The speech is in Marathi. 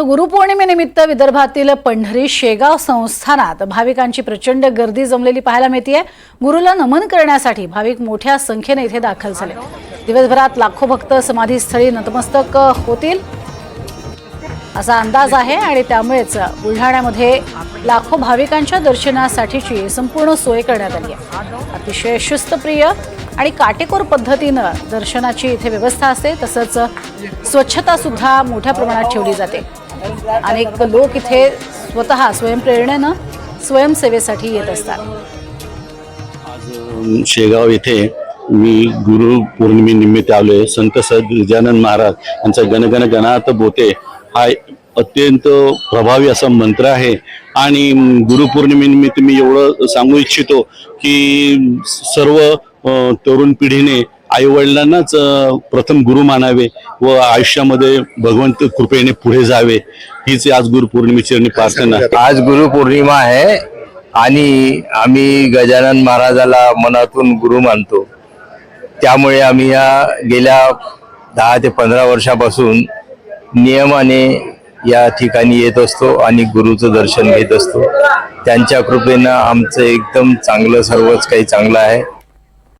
तर गुरुपौर्णिमेनिमित्त विदर्भातील पंढरी शेगाव संस्थानात भाविकांची प्रचंड गर्दी जमलेली पाहायला मिळते गुरुला नमन करण्यासाठी भाविक मोठ्या संख्येने इथे दाखल झाले. दिवसभरात लाखो भक्त समाधीस्थळी नतमस्तक होतील असा अंदाज आहे आणि त्यामुळेच बुलढाण्यामध्ये लाखो भाविकांच्या दर्शनासाठीची संपूर्ण सोय करण्यात आली आहे. अतिशय शिस्तप्रिय आणि काटेकोर पद्धतीनं दर्शनाची इथे व्यवस्था असते तसंच स्वच्छता सुद्धा मोठ्या प्रमाणात ठेवली जाते. अनेक लोक इथे स्वतः स्वयंप्रेरणेनं स्वयंसेवेसाठी येत असतात. आज शेगाव येथे मी गुरु पौर्णिमेनिमित्त आहे संत सद गजानन महाराज यांचा गणगण गणात बोते हा अत्यंत प्रभावी असा मंत्र आहे. आणि गुरुपौर्णिमेनिमित्त मी एवढं सांगू इच्छितो की सर्व तरुण पिढीने आईवडिलांनाच प्रथम गुरु मानावे व आयुष्यामध्ये भगवंत कृपेने पुढे जावे. हीच आज गुरुपौर्णिमेची प्रार्थना. आज गुरुपौर्णिमा आहे आणि आम्ही गजानन महाराजाला मनातून गुरु मानतो. त्यामुळे आम्ही या गेल्या दहा ते पंधरा वर्षापासून नियमाने या ठिकाणी येत असतो आणि गुरुचं दर्शन घेत असतो. त्यांच्या कृपेनं आमचं एकदम चांगलं सर्वच काही चांगलं आहे.